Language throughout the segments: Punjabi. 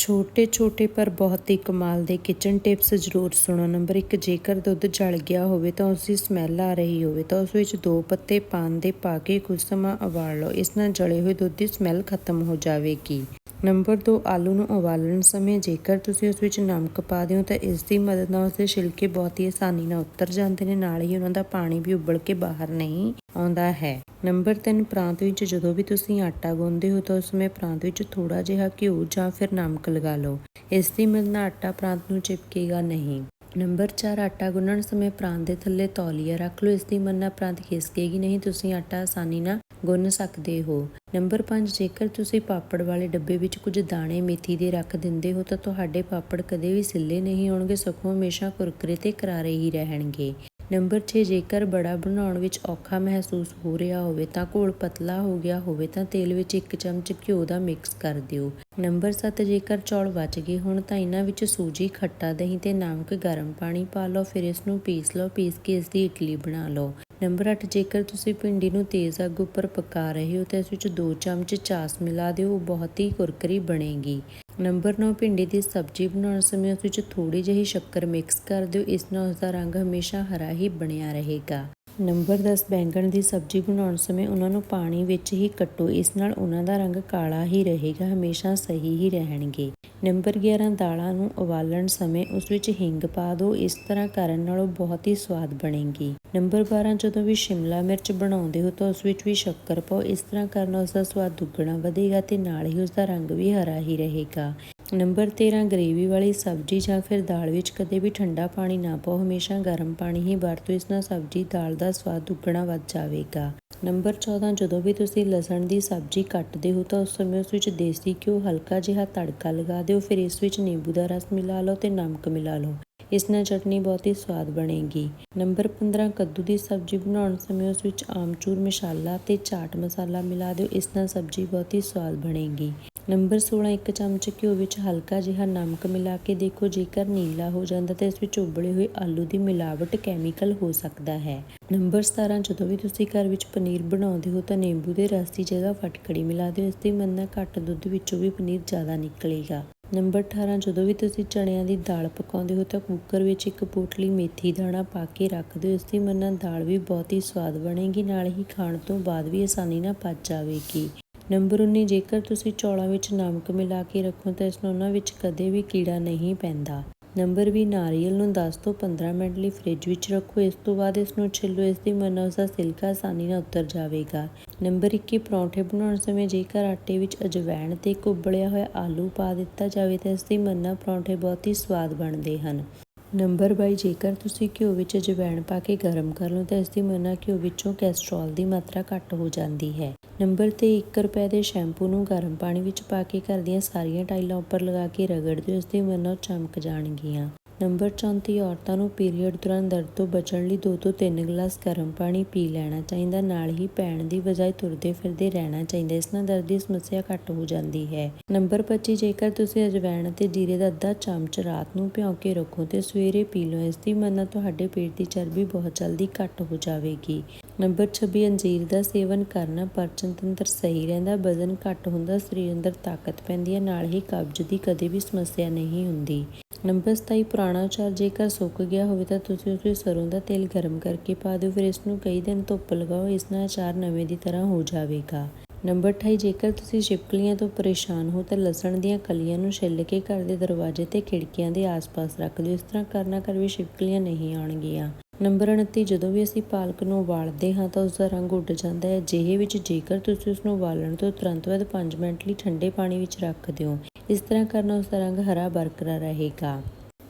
ਛੋਟੇ-ਛੋਟੇ ਪਰ ਬਹੁਤ ਹੀ ਕਮਾਲ ਦੇ ਕਿਚਨ ਟਿਪਸ ਜ਼ਰੂਰ ਸੁਣੋ। ਨੰਬਰ 1 ਜੇਕਰ ਦੁੱਧ ਜਲ ਗਿਆ ਹੋਵੇ ਤਾਂ ਉਸ ਦੀ ਸਮੈਲ ਆ ਰਹੀ ਹੋਵੇ, ਤਾਂ ਉਸ ਵਿੱਚ ਦੋ ਪੱਤੇ ਪਾਨ ਦੇ ਪਾ ਕੇ ਕੁਝ ਸਮਾਂ ਉਬਾਲ ਲਓ। ਇਸ ਨਾਲ ਜਲੇ ਹੋਏ ਦੁੱਧ ਦੀ ਸਮੈਲ ਖਤਮ ਹੋ ਜਾਵੇਗੀ। ਨੰਬਰ 2 ਆਲੂ ਨੂੰ ਉਬਾਲਣ ਸਮੇਂ ਜੇਕਰ ਤੁਸੀਂ ਉਸ ਵਿੱਚ ਨਮਕ ਪਾ ਦਿਓ ਤਾਂ ਇਸ ਦੀ ਮਦਦ ਨਾਲ ਉਸ ਦੇ ਛਿਲਕੇ ਬਹੁਤ ਹੀ ਆਸਾਨੀ ਨਾਲ ਉਤਰ ਜਾਂਦੇ ਨੇ, ਨਾਲ ਹੀ ਉਹਨਾਂ ਦਾ ਪਾਣੀ ਵੀ ਉਬਲ ਕੇ ਬਾਹਰ ਨਹੀਂ ਆਉਂਦਾ ਹੈ। ਨੰਬਰ 3 ਪ੍ਰਾਂਤ ਵਿੱਚ ਜਦੋਂ ਵੀ ਤੁਸੀਂ ਆਟਾ ਗੁੰਨਦੇ ਹੋ ਤਾਂ ਉਸ ਸਮੇਂ ਪ੍ਰਾਂਤ ਵਿੱਚ ਥੋੜਾ ਜਿਹਾ ਘਿਓ ਜਾਂ ਫਿਰ ਨਮਕ ਲਗਾ ਲਓ। ਇਸ ਦੀ ਮਦਦ ਨਾਲ ਆਟਾ ਪ੍ਰਾਂਤ ਨੂੰ ਚਿਪਕੇਗਾ ਨਹੀਂ। ਨੰਬਰ 4 ਆਟਾ ਗੁੰਨਣ ਸਮੇਂ ਪ੍ਰਾਂਤ ਦੇ ਥੱਲੇ ਤੌਲੀਆ ਰੱਖ ਲਓ। ਇਸ ਦੀ ਮਦਦ ਨਾਲ ਪ੍ਰਾਂਤ ਖਿਸਕੇਗੀ ਨਹੀਂ, ਤੁਸੀਂ ਆਟਾ ਆਸਾਨੀ ਨਾਲ ਗੁੰਨ ਸਕਦੇ ਹੋ। ਨੰਬਰ 5 ਜੇਕਰ ਤੁਸੀਂ ਪਾਪੜ ਵਾਲੇ ਡੱਬੇ ਵਿੱਚ ਕੁਝ ਦਾਣੇ, ਮੇਥੀ ਦੇ ਰੱਖ ਦਿੰਦੇ ਹੋ, ਤਾਂ ਤੁਹਾਡੇ ਪਾਪੜ ਕਦੇ ਵੀ ਸਿੱਲੇ ਨਹੀਂ ਹੋਣਗੇ, ਸਗੋਂ ਹਮੇਸ਼ਾ ਕੁਰਕਰੇ ਤੇ ਕਰਾਰੇ ਹੀ ਰਹਿਣਗੇ। ਨੰਬਰ 6 ਜੇਕਰ ਬੜਾ ਬਣਾਉਣ ਵਿੱਚ ਔਖਾ ਮਹਿਸੂਸ ਹੋ ਰਿਹਾ ਹੋਵੇ, ਤਾਂ ਘੋਲ ਪਤਲਾ ਹੋ ਗਿਆ ਹੋਵੇ, ਤਾਂ ਤੇਲ ਵਿੱਚ ਇੱਕ ਚਮਚ ਘਿਓ ਦਾ ਮਿਕਸ ਕਰ ਦਿਓ। ਨੰਬਰ 7 ਜੇਕਰ ਚੌਲ ਬਚ ਗਏ ਹੋਣ, ਤਾਂ ਇਹਨਾਂ ਵਿੱਚ ਸੂਜੀ, ਖੱਟਾ ਦਹੀਂ ਤੇ ਨਮਕ ਗਰਮ ਪਾਣੀ ਪਾ ਲਓ। ਫਿਰ ਇਸ ਨੂੰ ਪੀਸ ਲਓ, ਪੀਸ ਕੇ ਇਸ ਦੀ ਇਡਲੀ ਬਣਾ ਲਓ। ਨੰਬਰ 8 ਜੇਕਰ ਤੁਸੀਂ ਭਿੰਡੀ ਨੂੰ ਤੇਜ਼ ਅੱਗ ਉੱਪਰ ਪਕਾ ਰਹੇ ਹੋ, ਤਾਂ ਇਸ ਵਿੱਚ 2 ਚਮਚ ਚਾਸ ਮਿਲਾ ਦਿਓ, ਉਹ ਬਹੁਤ ਹੀ ਕੁਰਕਰੀ ਬਣੇਗੀ। ਨੰਬਰ 9 ਭਿੰਡੀ ਦੀ ਸਬਜ਼ੀ ਬਣਾਉਣ ਸਮੇਂ ਉਸ ਵਿੱਚ ਥੋੜੀ ਜਿਹੀ ਸ਼ੱਕਰ ਮਿਕਸ ਕਰ ਦਿਓ, ਇਸ ਨਾਲ ਉਸ ਦਾ ਰੰਗ ਹਮੇਸ਼ਾ ਹਰਾ ਹੀ ਬਣਿਆ ਰਹੇਗਾ। ਨੰਬਰ 10 ਬੈਂਗਣ ਦੀ ਸਬਜ਼ੀ ਬਣਾਉਣ ਸਮੇਂ ਉਹਨਾਂ ਨੂੰ ਪਾਣੀ ਵਿੱਚ ਹੀ ਕੱਟੋ। ਇਸ ਨਾਲ ਉਹਨਾਂ ਦਾ ਰੰਗ ਕਾਲਾ ਹੀ ਰਹੇਗਾ, ਹਮੇਸ਼ਾ ਸਹੀ ਹੀ ਰਹਿਣਗੇ। ਨੰਬਰ 11 ਦਾਲਾਂ ਨੂੰ ਉਬਾਲਣ ਸਮੇਂ ਉਸ ਵਿੱਚ ਹਿੰਗ ਪਾ ਦਿਓ ਇਸ ਤਰ੍ਹਾਂ ਕਰਨ ਨਾਲ ਉਹ ਬਹੁਤ ਹੀ ਸਵਾਦ ਬਣੇਗੀ। ਨੰਬਰ 12 ਜਦੋਂ ਵੀ ਸ਼ਿਮਲਾ ਮਿਰਚ ਬਣਾਉਂਦੇ ਹੋ ਤਾਂ ਉਸ ਵਿੱਚ ਵੀ ਸ਼ੱਕਰ ਪਾਓ। ਇਸ ਤਰ੍ਹਾਂ ਕਰਨ ਨਾਲ ਉਸ ਦਾ ਸਵਾਦ ਦੁੱਗਣਾ ਵਧੇਗਾ ਤੇ ਨਾਲ ਹੀ ਉਸ ਦਾ ਰੰਗ ਵੀ ਹਰਾ ਹੀ ਰਹੇਗਾ। ਨੰਬਰ 13 ਗਰੇਵੀ ਵਾਲੀ ਸਬਜ਼ੀ ਜਾਂ ਫਿਰ ਦਾਲ ਵਿੱਚ ਕਦੇ ਵੀ ਠੰਡਾ ਪਾਣੀ ਨਾ ਪਾਓ, ਹਮੇਸ਼ਾ ਗਰਮ ਪਾਣੀ ਹੀ ਵਰਤੋ, ਇਸ ਨਾਲ ਸਬਜ਼ੀ ਦਾਲ ਦਾ ਸਵਾਦ ਦੁੱਗਣਾ ਵੱਧ ਜਾਵੇਗਾ। ਨੰਬਰ 14 ਜਦੋਂ ਵੀ ਤੁਸੀਂ ਲਸਣ ਦੀ ਸਬਜ਼ੀ ਕੱਟਦੇ ਹੋ ਤਾਂ ਉਸ ਸਮੇਂ ਉਸ ਵਿੱਚ ਦੇਸੀ ਘਿਓ ਹਲਕਾ ਜਿਹਾ ਤੜਕਾ ਲਗਾ ਦਿਓ, ਫਿਰ ਇਸ ਵਿੱਚ ਨਿੰਬੂ ਦਾ ਰਸ ਮਿਲਾ ਲਓ ਤੇ ਨਮਕ ਮਿਲਾ ਲਓ। ਇਸ ਨਾਲ ਚਟਨੀ ਬਹੁਤ ਹੀ ਸਵਾਦ ਬਣੇਗੀ। ਨੰਬਰ 15 ਕੱਦੂ ਦੀ ਸਬਜ਼ੀ ਬਣਾਉਣ ਸਮੇਂ ਉਸ ਵਿੱਚ ਆਮਚੂਰ ਮਸਾਲਾ ਤੇ ਚਾਟ ਮਸਾਲਾ ਮਿਲਾ ਦਿਓ, ਇਸ ਨਾਲ ਸਬਜ਼ੀ ਬਹੁਤ ਹੀ ਸਵਾਦ ਬਣੇਗੀ। ਨੰਬਰ 16 ਇੱਕ ਚਮਚ ਘਿਓ ਵਿੱਚ ਹਲਕਾ ਜਿਹਾ ਨਮਕ ਮਿਲਾ ਕੇ ਦੇਖੋ, ਜੇਕਰ ਨੀਲਾ ਹੋ ਜਾਂਦਾ ਤਾਂ ਇਸ ਵਿੱਚ ਉਬਲੇ ਹੋਏ ਆਲੂ ਦੀ ਮਿਲਾਵਟ ਕੈਮੀਕਲ ਹੋ ਸਕਦਾ ਹੈ। ਨੰਬਰ 17 ਜਦੋਂ ਵੀ ਤੁਸੀਂ ਘਰ ਵਿੱਚ ਪਨੀਰ ਬਣਾਉਂਦੇ ਹੋ ਤਾਂ ਨਿੰਬੂ ਦੇ ਰਸ ਦੀ ਜਗ੍ਹਾ ਫਟਕੜੀ ਮਿਲਾ ਦਿਓ, ਇਸ ਦੀ ਮਦਦ ਘੱਟ ਦੁੱਧ ਵਿੱਚੋਂ ਵੀ ਪਨੀਰ ਜ਼ਿਆਦਾ ਨਿਕਲੇਗਾ। ਨੰਬਰ 18 ਜਦੋਂ ਵੀ ਤੁਸੀਂ ਚਣਿਆਂ ਦੀ ਦਾਲ ਪਕਾਉਂਦੇ ਹੋ ਤਾਂ ਕੁੱਕਰ ਵਿੱਚ ਇੱਕ ਪੋਟਲੀ ਮੇਥੀ ਦਾਣਾ ਪਾ ਕੇ ਰੱਖ ਦਿਓ, ਇਸ ਦੀ ਮਦਦ ਦਾਲ ਵੀ ਬਹੁਤ ਹੀ ਸਵਾਦ ਬਣੇਗੀ, ਨਾਲ ਹੀ ਖਾਣ ਤੋਂ ਬਾਅਦ ਵੀ ਆਸਾਨੀ ਨਾਲ ਪਚ ਜਾਵੇਗੀ। ਨੰਬਰ 19 ਜੇਕਰ ਤੁਸੀਂ ਚੌਲਾਂ ਵਿੱਚ ਨਮਕ ਮਿਲਾ ਕੇ ਰੱਖੋ ਤਾਂ ਇਸ ਨੂੰ ਉਹਨਾਂ ਵਿੱਚ ਕਦੇ ਵੀ ਕੀੜਾ ਨਹੀਂ ਪੈਂਦਾ। ਨੰਬਰ 20 ਨਾਰੀਅਲ ਨੂੰ 10 ਤੋਂ 15 ਮਿੰਟ ਲਈ ਫ੍ਰਿਜ ਵਿੱਚ ਰੱਖੋ। ਇਸ ਤੋਂ ਬਾਅਦ ਇਸ ਨੂੰ ਛਿੱਲੋ, ਇਸ ਦੀ ਮਦਦ ਨਾਲ ਦਾ ਸਿਲਕਾ ਆਸਾਨੀ ਨਾਲ ਉਤਰ ਜਾਵੇਗਾ। ਨੰਬਰ 21 ਪਰੌਂਠੇ ਬਣਾਉਣ ਸਮੇਂ ਜੇਕਰ ਆਟੇ ਵਿੱਚ ਅਜਵਾਇਣ ਤੇ ਇੱਕ ਹੋਇਆ ਆਲੂ ਪਾ ਦਿੱਤਾ ਜਾਵੇ ਤਾਂ ਇਸ ਦੀ ਮਦਦ ਪਰੌਂਠੇ ਬਹੁਤ ਹੀ ਸਵਾਦ ਬਣਦੇ ਹਨ। ਨੰਬਰ 22 ਜੇਕਰ ਤੁਸੀਂ ਘਿਓ ਵਿੱਚ ਅਜਵਾਇਣ ਪਾ ਕੇ ਗਰਮ ਕਰ ਲਓ, ਤਾਂ ਇਸ ਦੀ ਮਨਾ ਘਿਓ ਵਿੱਚੋਂ ਕੈਸਟਰੋਲ ਦੀ ਮਾਤਰਾ ਘੱਟ ਹੋ ਜਾਂਦੀ ਹੈ। ਨੰਬਰ 'ਤੇ 1 ਰੁਪਏ ਦੇ ਸ਼ੈਂਪੂ ਨੂੰ ਗਰਮ ਪਾਣੀ ਵਿੱਚ ਪਾ ਕੇ ਘਰ ਦੀਆਂ ਸਾਰੀਆਂ ਟਾਈਲਾਂ ਉੱਪਰ ਲਗਾ ਕੇ ਰਗੜ ਦਿਓ ਇਸ ਦੀ ਮਨਾ ਨਾਲ ਚਮਕ ਜਾਣਗੀਆਂ। ਨੰਬਰ 34 ਔਰਤਾਂ ਨੂੰ ਪੀਰੀਅਡ ਦੌਰਾਨ ਦਰਦ ਤੋਂ ਬਚਣ ਲਈ 2 ਤੋਂ 3 ਗਲਾਸ ਗਰਮ ਪਾਣੀ ਪੀ ਲੈਣਾ ਚਾਹੀਦਾ। ਨਾਲ ਹੀ ਪੈਣ ਦੀ ਬਜਾਏ ਤੁਰਦੇ ਫਿਰਦੇ ਰਹਿਣਾ ਚਾਹੀਦਾ। ਇਸ ਨਾਲ ਦਰਦ ਦੀ ਸਮੱਸਿਆ ਘੱਟ ਹੋ ਜਾਂਦੀ ਹੈ। ਨੰਬਰ 25 ਜੇਕਰ ਤੁਸੀਂ ਅਜਵਾਇਣ ਅਤੇ ਜੀਰੇ ਦਾ ਅੱਧਾ ਚਮਚ ਰਾਤ ਨੂੰ ਭਿਓ ਕੇ ਰੱਖੋ ਤੇ ਸਵੇਰੇ ਪੀ ਲਓ, ਇਸ ਦੀ ਮਦਦ ਨਾਲ ਤੁਹਾਡੇ ਪੇਟ ਦੀ ਚਰਬੀ ਬਹੁਤ ਜਲਦੀ ਘੱਟ ਹੋ ਜਾਵੇਗੀ। ਨੰਬਰ 26 ਅੰਜੀਰ ਦਾ ਸੇਵਨ ਕਰਨਾ ਪਾਚਨ ਤੰਤਰ ਸਹੀ ਰਹਿੰਦਾ, ਵਜ਼ਨ ਘੱਟ ਹੁੰਦਾ, ਸਰੀਰ ਅੰਦਰ ਤਾਕਤ ਪੈਂਦੀ ਹੈ, ਨਾਲ ਹੀ ਕਬਜ਼ ਦੀ ਕਦੇ ਵੀ ਸਮੱਸਿਆ ਨਹੀਂ ਹੁੰਦੀ। ਨੰਬਰ 27 ਪੁਰਾਣਾ ਅਚਾਰ ਜੇਕਰ ਸੁੱਕ ਗਿਆ ਹੋਵੇ ਤਾਂ ਤੁਸੀਂ ਉਸ ਵਿੱਚ ਸਰੋਂ ਦਾ ਤੇਲ ਗਰਮ ਕਰਕੇ ਪਾ ਦਿਓ, ਫਿਰ ਇਸ ਨੂੰ ਕਈ ਦਿਨ ਧੁੱਪ ਲਗਾਓ, ਇਸ ਨਾਲ ਅਚਾਰ ਨਵੇਂ ਦੀ ਤਰ੍ਹਾਂ ਹੋ ਜਾਵੇਗਾ। ਨੰਬਰ 28 ਜੇਕਰ ਤੁਸੀਂ ਛਿਪਕਲੀਆਂ ਤੋਂ ਪਰੇਸ਼ਾਨ ਹੋ ਤਾਂ ਲਸਣ ਦੀਆਂ ਕਲੀਆਂ ਨੂੰ ਛਿੱਲ ਕੇ ਘਰ ਦੇ ਦਰਵਾਜ਼ੇ ਤੇ ਖਿੜਕੀਆਂ ਦੇ ਆਸ-ਪਾਸ ਰੱਖ ਦਿਓ, ਇਸ ਤਰ੍ਹਾਂ ਕਰਨਾ ਕਰ ਵੀ ਛਿਪਕਲੀਆਂ ਨਹੀਂ ਆਉਣਗੀਆਂ। ਨੰਬਰ 29 ਜਦੋਂ ਵੀ ਅਸੀਂ ਪਾਲਕ ਨੂੰ ਉਬਾਲਦੇ ਹਾਂ ਤਾਂ ਉਸ ਦਾ ਰੰਗ ਉੱਡ ਜਾਂਦਾ ਹੈ ਜਿਹੇ ਵਿੱਚ ਜੇਕਰ ਤੁਸੀਂ ਉਸ ਨੂੰ ਉਬਾਲਣ ਤੋਂ ਤੁਰੰਤ ਬਾਅਦ 5 ਮਿੰਟ ਲਈ ਠੰਡੇ ਪਾਣੀ ਵਿੱਚ ਰੱਖ ਦਿਓ। ਇਸ ਤਰ੍ਹਾਂ ਕਰਨਾ, ਉਸ ਦਾ ਰੰਗ ਹਰਾ ਬਰਕਰਾਰ ਰਹੇਗਾ।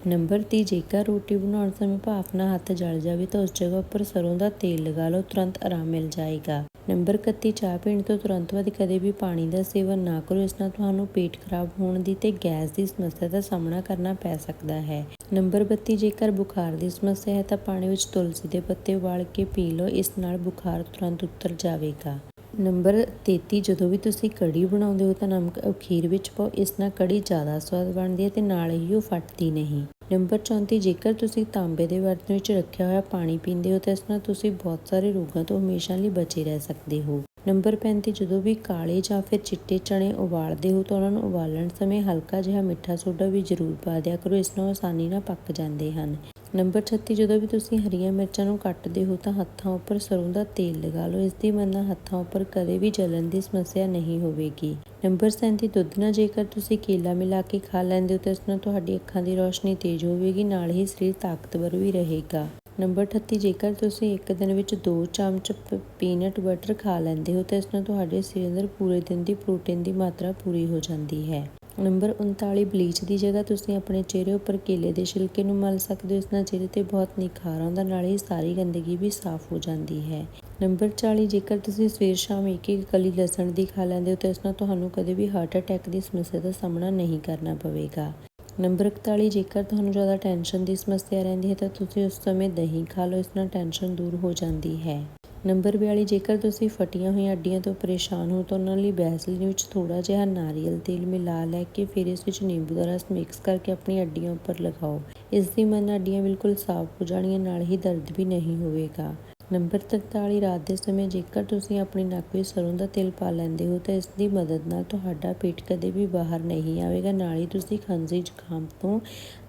ਨੰਬਰ 30 ਜੇਕਰ ਰੋਟੀ ਬਣਾਉਣ ਸਮੇਂ ਭਾਫ ਨਾਲ ਹੱਥ ਜਲ ਜਾਵੇ ਤਾਂ ਉਸ ਜਗ੍ਹਾ ਉੱਪਰ ਸਰੋਂ ਦਾ ਤੇਲ ਲਗਾ ਲਓ, ਤੁਰੰਤ ਆਰਾਮ ਮਿਲ ਜਾਏਗਾ। ਨੰਬਰ 31 ਚਾਹ ਪੀਣ ਤੋਂ ਤੁਰੰਤ ਬਾਅਦ ਕਦੇ ਵੀ ਪਾਣੀ ਦਾ ਸੇਵਨ ਨਾ ਕਰੋ, ਇਸ ਨਾਲ ਤੁਹਾਨੂੰ ਪੇਟ ਖਰਾਬ ਹੋਣ ਦੀ ਤੇ ਗੈਸ ਦੀ ਸਮੱਸਿਆ ਦਾ ਸਾਹਮਣਾ ਕਰਨਾ ਪੈ ਸਕਦਾ ਹੈ। ਨੰਬਰ 32 ਜੇਕਰ ਬੁਖਾਰ ਦੀ ਸਮੱਸਿਆ ਹੈ ਤਾਂ ਪਾਣੀ ਵਿੱਚ ਤੁਲਸੀ ਦੇ ਪੱਤੇ ਉਬਾਲ ਕੇ ਪੀ ਲਓ, ਇਸ ਨਾਲ ਬੁਖਾਰ ਤੁਰੰਤ ਉਤਰ ਜਾਵੇਗਾ। ਨੰਬਰ 33 ਜਦੋਂ ਵੀ ਤੁਸੀਂ ਕੜੀ ਬਣਾਉਂਦੇ ਹੋ ਤਾਂ ਨਮਕ ਅਖੀਰ ਵਿੱਚ ਪਾਓ, ਇਸ ਨਾਲ ਕੜੀ ਜ਼ਿਆਦਾ ਸਵਾਦ ਬਣਦੀ ਹੈ ਤੇ ਨਾਲ ਹੀ ਉਹ ਫਟਦੀ ਨਹੀਂ। ਨੰਬਰ 34 ਜੇਕਰ ਤੁਸੀਂ ਤਾਂਬੇ ਦੇ ਬਰਤਨ ਵਿੱਚ ਰੱਖਿਆ ਹੋਇਆ ਪਾਣੀ ਪੀਂਦੇ ਹੋ ਤਾਂ ਇਸ ਨਾਲ ਤੁਸੀਂ ਬਹੁਤ ਸਾਰੇ ਰੋਗਾਂ ਤੋਂ ਹਮੇਸ਼ਾ ਲਈ ਬਚੇ ਰਹਿ ਸਕਦੇ ਹੋ। ਨੰਬਰ 35 ਜਦੋਂ ਵੀ ਕਾਲੇ ਜਾਂ ਫਿਰ ਚਿੱਟੇ ਚਣੇ ਉਬਾਲਦੇ ਹੋ ਤਾਂ ਉਹਨਾਂ ਨੂੰ ਉਬਾਲਣ ਸਮੇਂ ਹਲਕਾ ਜਿਹਾ ਮਿੱਠਾ ਸੋਡਾ ਵੀ ਜ਼ਰੂਰ ਪਾ ਦਿਆ ਕਰੋ, ਇਸ ਨਾਲ ਆਸਾਨੀ ਨਾਲ ਪੱਕ ਜਾਂਦੇ ਹਨ। ਨੰਬਰ 36 ਜਦੋਂ ਵੀ ਤੁਸੀਂ ਹਰੀਆਂ ਮਿਰਚਾਂ ਨੂੰ ਕੱਟਦੇ ਹੋ ਤਾਂ ਹੱਥਾਂ ਉੱਪਰ ਸਰੋਂ ਦਾ ਤੇਲ ਲਗਾ ਲਓ, ਇਸ ਦੀ ਮਦਦ ਨਾਲ ਹੱਥਾਂ ਉੱਪਰ ਕਦੇ ਵੀ ਜਲਣ ਦੀ ਸਮੱਸਿਆ ਨਹੀਂ ਹੋਵੇਗੀ। ਨੰਬਰ 37 ਦੁੱਧ ਨਾਲ ਜੇਕਰ ਤੁਸੀਂ ਕੇਲਾ ਮਿਲਾ ਕੇ ਖਾ ਲੈਂਦੇ ਹੋ ਤਾਂ ਇਸ ਨਾਲ ਤੁਹਾਡੀ ਅੱਖਾਂ ਦੀ ਰੋਸ਼ਨੀ ਤੇਜ਼ ਹੋਵੇਗੀ, ਨਾਲ ਹੀ ਸਰੀਰ ਤਾਕਤਵਰ ਵੀ ਰਹੇਗਾ। ਨੰਬਰ 38 ਜੇਕਰ ਤੁਸੀਂ ਇੱਕ ਦਿਨ ਵਿੱਚ 2 ਚਮਚ ਪੀਨਟ ਬਟਰ ਖਾ ਲੈਂਦੇ ਹੋ, ਤਾਂ ਇਸ ਨਾਲ ਤੁਹਾਡੇ ਸਰੀਰ ਅੰਦਰ ਪੂਰੇ ਦਿਨ ਦੀ ਪ੍ਰੋਟੀਨ ਦੀ ਮਾਤਰਾ ਪੂਰੀ ਹੋ ਜਾਂਦੀ ਹੈ। ਨੰਬਰ 39 ਬਲੀਚ ਦੀ ਜਗ੍ਹਾ ਤੁਸੀਂ ਆਪਣੇ ਚਿਹਰੇ ਉੱਪਰ ਕੇਲੇ ਦੇ ਛਿਲਕੇ ਨੂੰ ਮਲ ਸਕਦੇ ਹੋ, ਇਸ ਨਾਲ ਚਿਹਰੇ ਤੇ ਬਹੁਤ ਨਿਖਾਰ ਆਉਂਦਾ ਨਾਲ ਹੀ ਸਾਰੀ ਗੰਦਗੀ ਵੀ ਸਾਫ਼ ਹੋ ਜਾਂਦੀ ਹੈ। ਨੰਬਰ 40 ਜੇਕਰ ਤੁਸੀਂ ਸਵੇਰ ਸ਼ਾਮ ਇੱਕ ਇੱਕ ਕਲੀ ਲਸਣ ਦੀ ਖਾ ਲੈਂਦੇ ਹੋ, ਤਾਂ ਇਸ ਨਾਲ ਤੁਹਾਨੂੰ ਕਦੇ ਵੀ ਹਾਰਟ ਅਟੈਕ ਦੀ ਸਮੱਸਿਆ ਦਾ ਸਾਹਮਣਾ ਨਹੀਂ ਕਰਨਾ ਪਵੇਗਾ। ਨੰਬਰ 41 ਜੇਕਰ ਤੁਹਾਨੂੰ ਜ਼ਿਆਦਾ ਟੈਨਸ਼ਨ ਦੀ ਸਮੱਸਿਆ ਰਹਿੰਦੀ ਹੈ ਤਾਂ ਤੁਸੀਂ ਉਸ ਸਮੇਂ ਦਹੀਂ ਖਾ ਲਓ, ਇਸ ਨਾਲ ਟੈਨਸ਼ਨ ਦੂਰ ਹੋ ਜਾਂਦੀ ਹੈ। ਨੰਬਰ 42 ਜੇਕਰ ਤੁਸੀਂ ਫਟੀਆਂ ਹੋਈਆਂ ਅੱਡੀਆਂ ਤੋਂ ਪਰੇਸ਼ਾਨ ਹੋ ਤਾਂ ਉਹਨਾਂ ਲਈ ਬੈਸਲੀਨ ਵਿੱਚ ਥੋੜਾ ਜਿਹਾ ਨਾਰੀਅਲ ਤੇਲ ਮਿਲਾ ਲੈ ਕੇ ਫਿਰ ਇਸ ਵਿੱਚ ਨਿੰਬੂ ਦਾ ਰਸ ਮਿਕਸ ਕਰਕੇ ਆਪਣੀ ਅੱਡੀਆਂ ਉੱਪਰ ਲਗਾਓ। ਇਸ ਦੀ ਮਨ ਅੱਡੀਆਂ ਬਿਲਕੁਲ ਸਾਫ਼ ਹੋ ਜਾਣਗੀਆਂ ਨਾਲ ਹੀ ਦਰਦ ਵੀ ਨਹੀਂ ਹੋਵੇਗਾ। ਨੰਬਰ 43 ਰਾਤ ਦੇ ਸਮੇਂ ਜੇਕਰ ਤੁਸੀਂ ਆਪਣੀ ਨੱਕ ਵਿੱਚ ਸਰੋਂ ਦਾ ਤੇਲ ਪਾ ਲੈਂਦੇ ਹੋ ਤਾਂ ਇਸ ਦੀ ਮਦਦ ਨਾਲ ਤੁਹਾਡਾ ਪੇਟ ਕਦੇ ਵੀ ਬਾਹਰ ਨਹੀਂ ਆਵੇਗਾ, ਨਾਲ ਹੀ ਤੁਸੀਂ ਖਾਂਸੀ ਜ਼ੁਕਾਮ ਤੋਂ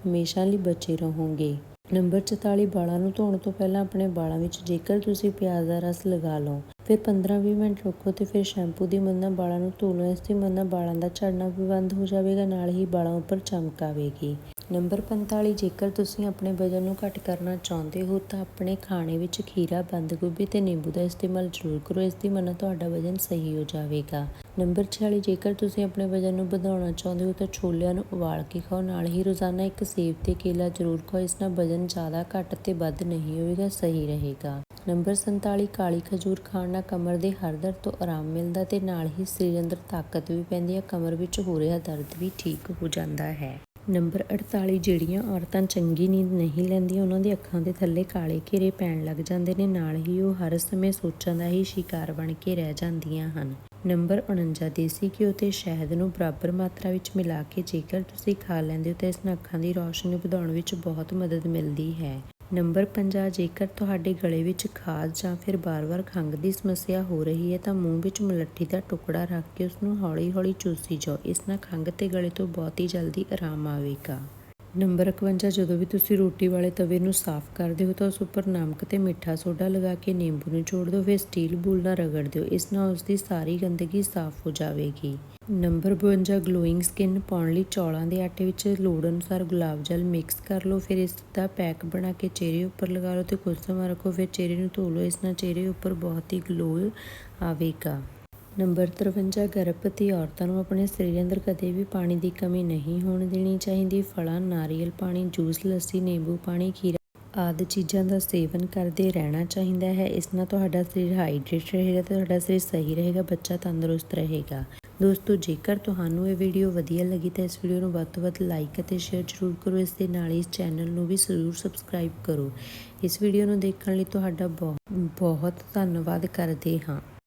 ਹਮੇਸ਼ਾ ਲਈ ਬਚੇ ਰਹੋਗੇ। ਨੰਬਰ 44 ਵਾਲਾਂ ਨੂੰ ਧੋਣ ਤੋਂ ਪਹਿਲਾਂ ਆਪਣੇ ਵਾਲਾਂ ਵਿੱਚ ਜੇਕਰ ਤੁਸੀਂ ਪਿਆਜ਼ ਦਾ ਰਸ ਲਗਾ ਲਓ। ਫਿਰ 15-20 ਮਿੰਟ ਰੋਕੋ ਤੇ ਫਿਰ ਸ਼ੈਂਪੂ ਦੀ ਮਦਦ ਨਾਲ ਵਾਲਾਂ ਨੂੰ ਧੋ ਲਓ। ਇਸ ਦੀ ਮਦਦ ਨਾਲ ਵਾਲਾਂ ਦਾ ਝੜਨਾ ਵੀ ਬੰਦ ਹੋ ਜਾਵੇਗਾ, ਨਾਲ ਹੀ ਵਾਲਾਂ ਉੱਪਰ ਚਮਕ ਆਵੇਗੀ। ਨੰਬਰ 45 ਜੇਕਰ ਤੁਸੀਂ ਆਪਣੇ ਵਜ਼ਨ ਨੂੰ ਘੱਟ ਕਰਨਾ ਚਾਹੁੰਦੇ ਹੋ, ਤਾਂ ਆਪਣੇ ਖਾਣੇ ਵਿੱਚ ਖੀਰਾ, ਬੰਦ ਗੋਭੀ ਤੇ ਨਿੰਬੂ ਦਾ ਇਸਤੇਮਾਲ ਜ਼ਰੂਰ ਕਰੋ। ਇਸ ਦੀ ਮਦਦ ਨਾਲ ਤੁਹਾਡਾ ਵਜ਼ਨ ਸਹੀ ਹੋ ਜਾਵੇਗਾ। ਨੰਬਰ 46 ਜੇਕਰ ਤੁਸੀਂ ਆਪਣੇ ਵਜ਼ਨ ਨੂੰ ਵਧਾਉਣਾ ਚਾਹੁੰਦੇ ਹੋ ਤਾਂ ਛੋਲਿਆਂ ਨੂੰ ਉਬਾਲ ਕੇ ਖਾਓ। ਨਾਲ ਹੀ ਰੋਜ਼ਾਨਾ ਇੱਕ ਸੇਬ ਤੇ ਕੇਲਾ ਜ਼ਰੂਰ ਖਾਓ। ਇਸ ਨਾਲ ਵਜ਼ਨ ਜ਼ਿਆਦਾ ਘੱਟ ਤੇ ਵੱਧ ਨਹੀਂ ਹੋਵੇਗਾ, ਸਹੀ ਰਹੇਗਾ। ਨੰਬਰ 47 ਕਾਲੀ ਖਜੂਰ ਖਾਣ ਨਾਲ ਕਮਰ ਦੇ ਹਰ ਦਰਦ ਤੋਂ ਆਰਾਮ ਮਿਲਦਾ ਤੇ ਨਾਲ ਹੀ ਸਰੀਰ ਅੰਦਰ ਤਾਕਤ ਵੀ ਪੈਂਦੀ ਹੈ। ਕਮਰ ਵਿੱਚ ਹੋ ਰਿਹਾ ਦਰਦ ਵੀ ਠੀਕ ਹੋ ਜਾਂਦਾ ਹੈ। ਨੰਬਰ 48 ਜਿਹੜੀਆਂ ਔਰਤਾਂ ਚੰਗੀ ਨੀਂਦ ਨਹੀਂ ਲੈਂਦੀਆਂ, ਉਹਨਾਂ ਦੀ ਅੱਖਾਂ ਦੇ ਥੱਲੇ ਕਾਲੇ ਘੇਰੇ ਪੈਣ ਲੱਗ ਜਾਂਦੇ ਨੇ, ਨਾਲ ਹੀ ਉਹ ਹਰ ਸਮੇਂ ਸੋਚਾਂ ਦਾ ਹੀ ਸ਼ਿਕਾਰ ਬਣ ਕੇ ਰਹਿ ਜਾਂਦੀਆਂ ਹਨ। ਨੰਬਰ 49 ਦੇਸੀ ਘਿਓ ਤੇ ਸ਼ਹਿਦ ਨੂੰ ਬਰਾਬਰ ਮਾਤਰਾ ਵਿੱਚ ਮਿਲਾ ਕੇ ਜੇਕਰ ਤੁਸੀਂ ਖਾ ਲੈਂਦੇ ਹੋ ਤਾਂ ਇਸ ਨਾਲ ਅੱਖਾਂ ਦੀ ਰੌਸ਼ਨੀ ਵਧਾਉਣ ਵਿੱਚ ਬਹੁਤ ਮਦਦ ਮਿਲਦੀ ਹੈ। ਨੰਬਰ 50 ਜੇਕਰ ਤੁਹਾਡੇ ਗਲੇ ਵਿੱਚ ਖਾਜ ਜਾਂ ਫਿਰ ਬਾਰ-ਬਾਰ ਖੰਘ ਦੀ ਸਮੱਸਿਆ ਹੋ ਰਹੀ ਹੈ, ਤਾਂ ਮੂੰਹ ਵਿੱਚ ਮਲੱਠੀ ਦਾ ਟੁਕੜਾ ਰੱਖ ਕੇ ਉਸ ਨੂੰ ਹੌਲੀ-ਹੌਲੀ ਚੂਸੀ ਜਾਓ। ਇਸ ਨਾਲ ਖੰਘ ਤੇ ਗਲੇ ਤੋਂ ਬਹੁਤ ਹੀ ਜਲਦੀ ਆਰਾਮ ਆਵੇਗਾ। ਨੰਬਰ 51 ਜਦੋਂ ਵੀ ਤੁਸੀਂ ਰੋਟੀ ਵਾਲੇ ਤਵੇ ਨੂੰ ਸਾਫ਼ ਕਰਦੇ ਹੋ ਤਾਂ ਉਸ ਉੱਪਰ ਨਮਕ ਤੇ ਮਿੱਠਾ ਸੋਡਾ ਲਗਾ ਕੇ ਨਿੰਬੂ ਨੂੰ ਨਿਚੋੜ ਦਿਓ, ਫਿਰ ਸਟੀਲ ਬੂਲ ਨਾਲ ਰਗੜ ਦਿਓ, ਇਸ ਨਾਲ ਉਸ ਦੀ ਸਾਰੀ ਗੰਦਗੀ ਸਾਫ਼ ਹੋ ਜਾਵੇਗੀ। ਨੰਬਰ 52 ਗਲੋਇੰਗ ਸਕਿਨ ਪਾਉਣ ਲਈ ਚੌਲਾਂ ਦੇ ਆਟੇ ਵਿੱਚ ਲੋੜ ਅਨੁਸਾਰ ਗੁਲਾਬ ਜਲ ਮਿਕਸ ਕਰ ਲਓ, ਫਿਰ ਇਸ ਦਾ ਪੈਕ ਬਣਾ ਕੇ ਚਿਹਰੇ ਉੱਪਰ ਲਗਾ ਲਓ ਤੇ ਕੁਝ ਸਮਾਂ ਰੱਖੋ, ਫਿਰ ਚਿਹਰੇ ਨੂੰ ਧੋ ਲਓ, ਇਸ ਨਾਲ ਚਿਹਰੇ ਉੱਪਰ ਬਹੁਤ ਹੀ ਗਲੋ ਆਵੇਗਾ। ਨੰਬਰ 53 ਗਰਭਵਤੀ ਔਰਤਾਂ ਨੂੰ ਆਪਣੇ ਸਰੀਰ ਅੰਦਰ ਕਦੇ ਵੀ ਪਾਣੀ ਦੀ ਕਮੀ ਨਹੀਂ ਹੋਣ ਦੇਣੀ ਚਾਹੀਦੀ। ਫਲਾਂ, ਨਾਰੀਅਲ ਪਾਣੀ, ਜੂਸ, ਲੱਸੀ, ਨਿੰਬੂ ਪਾਣੀ, ਖੀਰਾ ਆਦਿ ਚੀਜ਼ਾਂ ਦਾ ਸੇਵਨ ਕਰਦੇ ਰਹਿਣਾ ਚਾਹੀਦਾ ਹੈ। ਇਸ ਨਾਲ ਤੁਹਾਡਾ ਸਰੀਰ ਹਾਈਡਰੇਟ ਰਹੇਗਾ ਤੇ ਤੁਹਾਡਾ ਸਰੀਰ ਸਹੀ ਰਹੇਗਾ, ਬੱਚਾ ਤੰਦਰੁਸਤ ਰਹੇਗਾ। ਦੋਸਤੋ, ਜੇਕਰ ਤੁਹਾਨੂੰ ਇਹ ਵੀਡੀਓ ਵਧੀਆ ਲੱਗੀ ਤਾਂ ਇਸ ਵੀਡੀਓ ਨੂੰ ਵੱਧ ਤੋਂ ਵੱਧ ਲਾਈਕ ਅਤੇ ਸ਼ੇਅਰ ਜ਼ਰੂਰ ਕਰੋ। ਇਸ ਦੇ ਨਾਲ ਇਸ ਚੈਨਲ ਨੂੰ ਵੀ ਜ਼ਰੂਰ ਸਬਸਕ੍ਰਾਈਬ ਕਰੋ। ਇਸ ਵੀਡੀਓ ਨੂੰ ਦੇਖਣ ਲਈ ਤੁਹਾਡਾ ਬਹੁਤ ਬਹੁਤ ਧੰਨਵਾਦ ਕਰਦੇ ਹਾਂ।